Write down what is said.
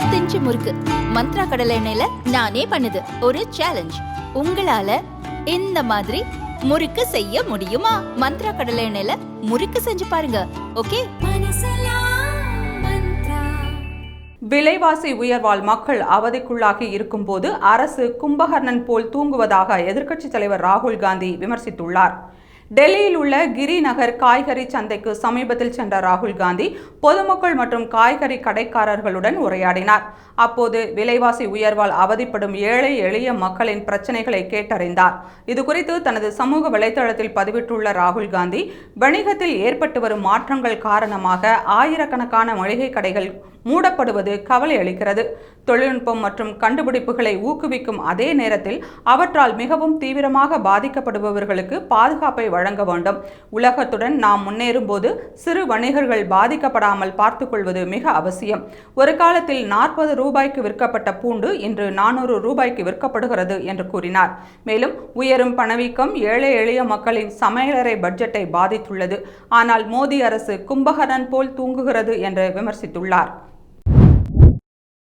இருபத்தஞ்சு முறுக்கு. மந்த்ரா கடலை எண்ணெயில நானே பண்ணுது. ஒரு சேலஞ்ச் உங்களால இந்த மாதிரி முறுக்கு செய்ய முடியுமா? மந்த்ரா கடலை எண்ணெயில முறுக்கு செஞ்சு பாருங்க. ஓகே? விலைவாசி உயர்வால் மக்கள் அவதிக்குள்ளாகி இருக்கும்போது அரசு கும்பகர்ணன் போல் தூங்குவதாக எதிர்க்கட்சித் தலைவர் ராகுல் காந்தி விமர்சித்துள்ளார். டெல்லியில் உள்ள கிரி நகர் காய்கறி சந்தைக்கு சமீபத்தில் சென்ற ராகுல் காந்தி பொதுமக்கள் மற்றும் காய்கறி கடைக்காரர்களுடன் உரையாடினார். அப்போது விலைவாசி உயர்வால் அவதிப்படும் ஏழை எளிய மக்களின் பிரச்சனைகளை கேட்டறிந்தார். இது குறித்து தனது சமூக வலைதளத்தில் பதிவிட்டுள்ள ராகுல் காந்தி வணிகத்தில் ஏற்பட்டு வரும் மாற்றங்கள் காரணமாக ஆயிரக்கணக்கான மளிகை கடைகள் மூடப்படுவது கவலை அளிக்கிறது. தொழில்நுட்பம் மற்றும் கண்டுபிடிப்புகளை ஊக்குவிக்கும் அதே நேரத்தில் அவற்றால் மிகவும் தீவிரமாக பாதிக்கப்படுபவர்களுக்கு பாதுகாப்பை வழங்க வேண்டும். உலகத்துடன் நாம் முன்னேறும் போது சிறு வணிகர்கள் பாதிக்கப்படாமல் பார்த்துக்கொள்வது மிக அவசியம். ஒரு காலத்தில் நாற்பது ரூபாய்க்கு விற்கப்பட்ட பூண்டு இன்று நானூறு ரூபாய்க்கு விற்கப்படுகிறது என்று கூறினார். மேலும் உயரும் பணவீக்கம் ஏழை எளிய மக்களின் சமையலறை பட்ஜெட்டை பாதித்துள்ளது. ஆனால் மோடி அரசு கும்பகரன் போல் தூங்குகிறது என்று விமர்சித்துள்ளார்.